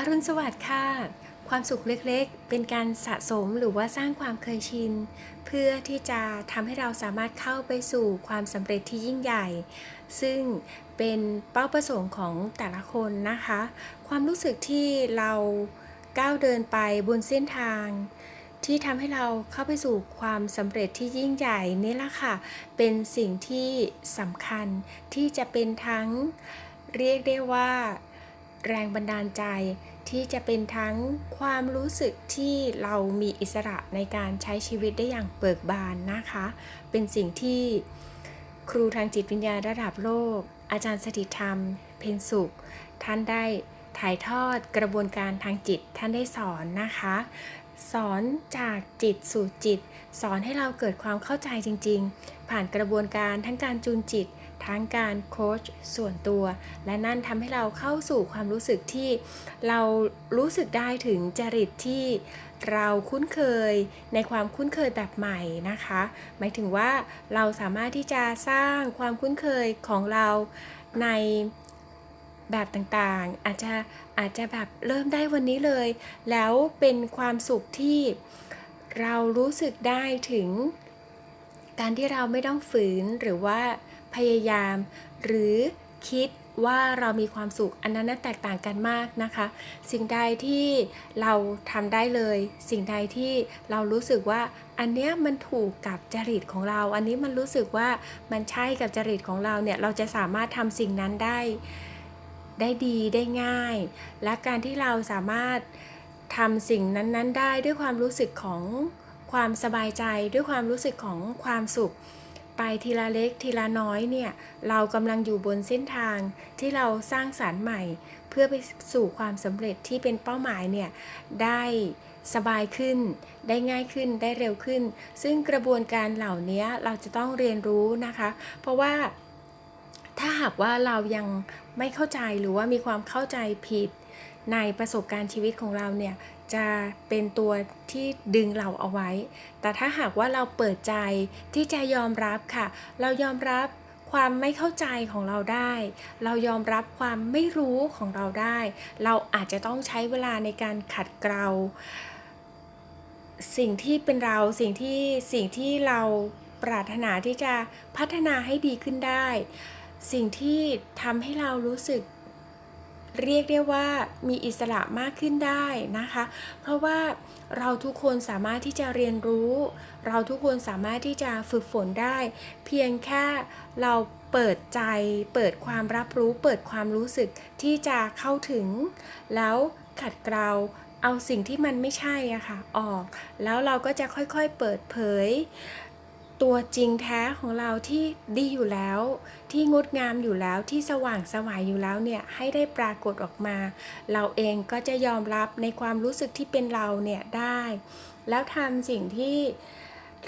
อรุณสวัสดิ์ค่ะ ความสุขเล็กๆ เป็นการสะสมหรือว่าสร้างความเคยชิน เพื่อที่จะทำให้เราสามารถเข้าไปสู่ความสำเร็จที่ยิ่งใหญ่ ซึ่งเป็นเป้าประสงค์ของแต่ละคนนะคะ ความรู้สึกที่เราก้าวเดินไปบนเส้นทาง ที่ทำให้เราเข้าไปสู่ความสำเร็จที่ยิ่งใหญ่นี่แหละค่ะ เป็นสิ่งที่สำคัญที่จะเป็นทั้งเรียกได้ว่า แรงบันดาลใจที่จะเป็นทั้งความรู้สึกที่เรามีอิสระในการใช้ชีวิตได้อย่างเบิกบานนะคะ เป็นสิ่งที่ครูทางจิตวิญญาณระดับโลก อาจารย์สถิตธรรม เพนสุข ท่านได้ถ่ายทอดกระบวนการทางจิตท่านได้สอนนะคะ สอนจากจิตสู่จิต สอนให้เราเกิดความเข้าใจจริง ๆ ผ่านกระบวนการทั้งการจูนจิต ทั้งการโค้ชส่วนตัว และนั่นทำให้เราเข้าสู่ความรู้สึกที่เรารู้สึกได้ถึงจริตที่เราคุ้นเคยในความคุ้นเคยแบบใหม่นะคะ หมายถึงว่าเราสามารถที่จะสร้างความคุ้นเคยของเราใน แบบต่างๆ อาจจะอาจจะแบบเริ่มได้วันนี้เลย แล้วเป็นความสุขที่เรารู้สึกได้ถึง การที่เราไม่ต้องฝืนหรือว่าพยายาม หรือคิดว่าเรามีความสุขอันนั้นแตกต่างกันมากนะคะ สิ่งใดที่เราทำได้เลย สิ่งใดที่เรารู้สึกว่าอันเนี้ยมันถูกกับจริตของเรา อันนี้มันรู้สึกว่ามันใช่กับจริตของเราเนี่ยเราจะสามารถทำสิ่งนั้นได้ ได้ดีได้ง่าย และการที่เราสามารถทำสิ่งนั้น ๆ ได้ด้วยความรู้สึกของความสบายใจด้วยความรู้สึกของความสุข ไปทีละเล็กทีละน้อยเนี่ยเรากำลังอยู่บนเส้นทางที่เราสร้างสารรค์ใหม่ เพื่อไปสู่ความสำเร็จที่เป็นเป้าหมายเนี่ยได้สบายขึ้น ได้ง่ายขึ้นได้เร็วขึ้น ซึ่งกระบวนการเหล่านี้เราจะต้องเรียนรู้นะคะ เพราะว่า ถ้าหากว่าเรายังไม่เข้าใจหรือว่ามีความเข้าใจผิดในประสบการณ์ชีวิตของเราเนี่ยจะเป็นตัวที่ดึงเราเอาไว้ แต่ถ้าหากว่าเราเปิดใจที่จะยอมรับค่ะ เรายอมรับความไม่เข้าใจของเราได้ เรายอมรับความไม่รู้ของเราได้ เราอาจจะต้องใช้เวลาในการขัดเกลาสิ่งที่เป็นเราสิ่งที่สิ่งที่เราปรารถนาที่จะพัฒนาให้ดีขึ้นได้ สิ่งที่ทำให้เรารู้สึกเรียกได้ว่ามีอิสระมากขึ้นได้นะคะ เพราะว่าเราทุกคนสามารถที่จะเรียนรู้ เราทุกคนสามารถที่จะฝึกฝนได้ เพียงแค่เราเปิดใจเปิดความรับรู้ เปิดความรู้สึกที่จะเข้าถึง แล้วขัดเกลาเอาสิ่งที่มันไม่ใช่อะค่ะออก แล้วเราก็จะค่อยๆเปิดเผย ตัวจริงแท้ของเราที่ดีอยู่แล้ว ที่งดงามอยู่แล้วที่สว่างสวายอยู่แล้วเนี่ยให้ได้ปรากฏออกมา เราเองก็จะยอมรับในความรู้สึกที่เป็นเราเนี่ยได้ แล้วทำสิ่งที่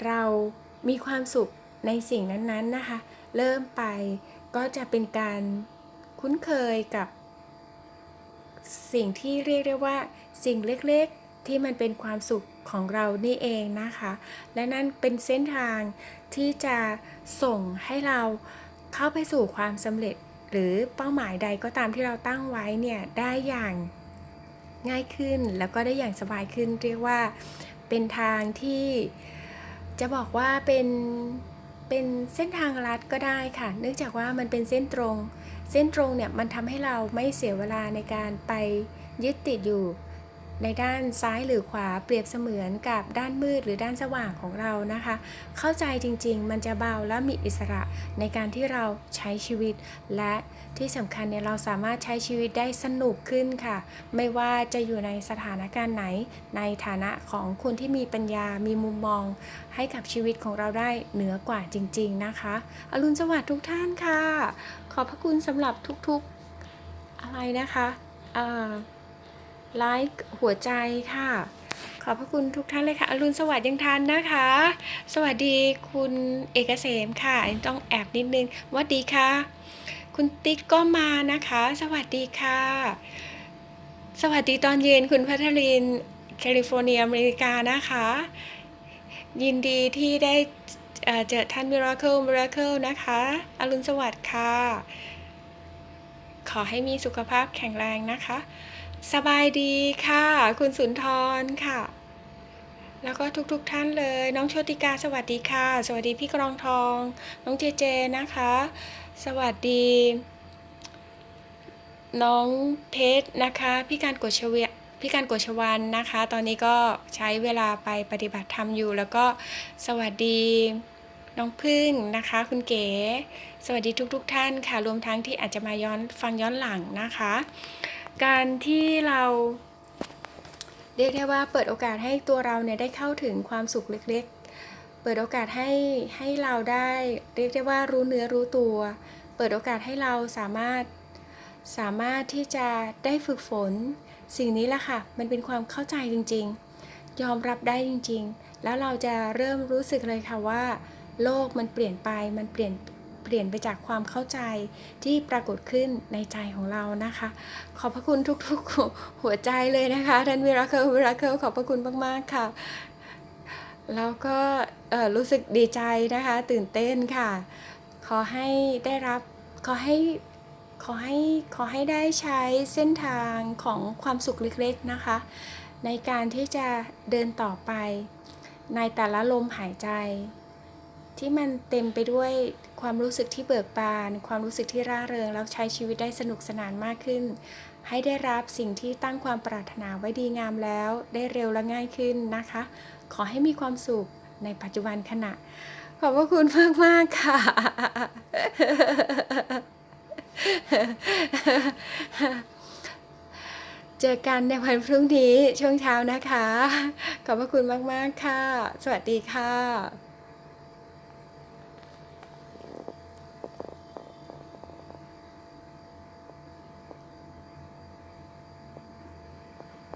เรามีความสุขในสิ่งนั้นๆนะคะ เริ่มไปก็จะเป็นการคุ้นเคยกับ สิ่งที่เรียกได้ว่า สิ่งเล็กๆ ที่มันเป็นความสุขของเรานี่เองนะคะ และนั่นเป็นเส้นทางที่จะส่งให้เราเข้าไปสู่ความสำเร็จ หรือเป้าหมายใดก็ตามที่เราตั้งไว้เนี่ยได้อย่างง่ายขึ้นแล้วก็ได้อย่างสบายขึ้น เรียกว่าเป็นทางที่จะบอกว่าเป็นเป็นเส้นทางลัดก็ได้ค่ะ เนื่องจากว่ามันเป็นเส้นตรง เส้นตรงเนี่ยมันทำให้เราไม่เสียเวลาในการไปยึดติดอยู่ ในด้านซ้ายหรือขวาเปรียบเสมือนกับด้านมืดหรือด้านสว่างของเรานะคะ เข้าใจจริงๆ มันจะเบาและมีอิสระในการที่เราใช้ชีวิต และที่สำคัญเนี่ยเราสามารถใช้ชีวิตได้สนุกขึ้นค่ะ ไม่ว่าจะอยู่ในสถานการณ์ไหน ในฐานะของคนที่มีปัญญา มีมุมมอง ให้กับชีวิตของเราได้เหนือกว่าจริง ๆนะคะ อรุณสวัสดิ์ทุกท่านค่ะ ขอบพระคุณสำหรับทุกๆอะไรนะคะอ่า ไลค์หัวใจค่ะ ขอบพระคุณทุกท่านเลยค่ะ อรุณสวัสดิ์ยังทันนะคะ สวัสดีคุณเอกเสมค่ะ ต้องแอบนิดนึงวัสดีค่ะ คุณติ๊กก็มานะคะ สวัสดีค่ะ สวัสดีตอนเย็นคุณพัทรินแคลิฟอร์เนียอเมริกานะคะ ยินดีที่ได้เอ่อเจอท่านมิราเคิลมิราเคิลนะคะ อรุณสวัสดิ์ค่ะ ขอให้มีสุขภาพแข็งแรงนะคะ สบายดีค่ะ คุณสุนทรค่ะ แล้วก็ทุกๆทท่านเลย น้องโชติกาสวัสดีค่ะ สวัสดีพี่กรองทอง น้องเจเจนะคะ สวัสดี น้องเพชรนะคะ พี่การกดชเวพี่การกดชวันนะคะ ตอนนี้ก็ใช้เวลาไปปฏิบัติธรรมอยู่ แล้วก็สวัสดีน้องพึ่งนะคะ คุณเก๋ สวัสดีทุกๆทท่านค่ะ รวมทั้งที่อาจจะมาย้อนฟังย้อนหลังนะคะ การที่เราเรียกได้ว่าเปิดโอกาสให้ตัวเราเนี่ยได้เข้าถึงความสุขเล็กๆ เปิดโอกาสให้ให้เราได้เรียกได้ว่ารู้เนื้อรู้ตัว เปิดโอกาสให้เราสามารถสามารถที่จะได้ฝึกฝน สิ่งนี้แหละค่ะ มันเป็นความเข้าใจจริงๆ ยอมรับได้จริงๆ แล้วเราจะเริ่มรู้สึกเลยค่ะว่า โลกมันเปลี่ยนไปมันเปลี่ยน เปลี่ยนไปจากความเข้าใจที่ปรากฏขึ้นในใจของเรานะคะ ขอบพระคุณทุกๆหัวใจเลยนะคะท่านวิราเคิลวิราเคิลขอบพระคุณมากๆค่ะ แล้วก็รู้สึกดีใจนะคะ ตื่นเต้นค่ะ ขอให้ได้รับขอให้ขอให้ขอให้ได้ใช้เส้นทางของความสุขเล็กๆนะคะ ในการที่จะเดินต่อไป ในแต่ละลมหายใจ ที่มันเต็มไปด้วย ความรู้สึกที่เบิกบาน ความรู้สึกที่ร่าเริง แล้วใช้ชีวิตได้สนุกสนานมากขึ้น ให้ได้รับสิ่งที่ตั้งความปรารถนาไว้ดีงามแล้ว ได้เร็วและง่ายขึ้นนะคะ ขอให้มีความสุขในปัจจุบันขณะ ขอบพระคุณมากมากค่ะ เจอกันในวันพรุ่งนี้ช่วงเช้านะคะ ขอบพระคุณมาก ๆ ค่ะ สวัสดีค่ะ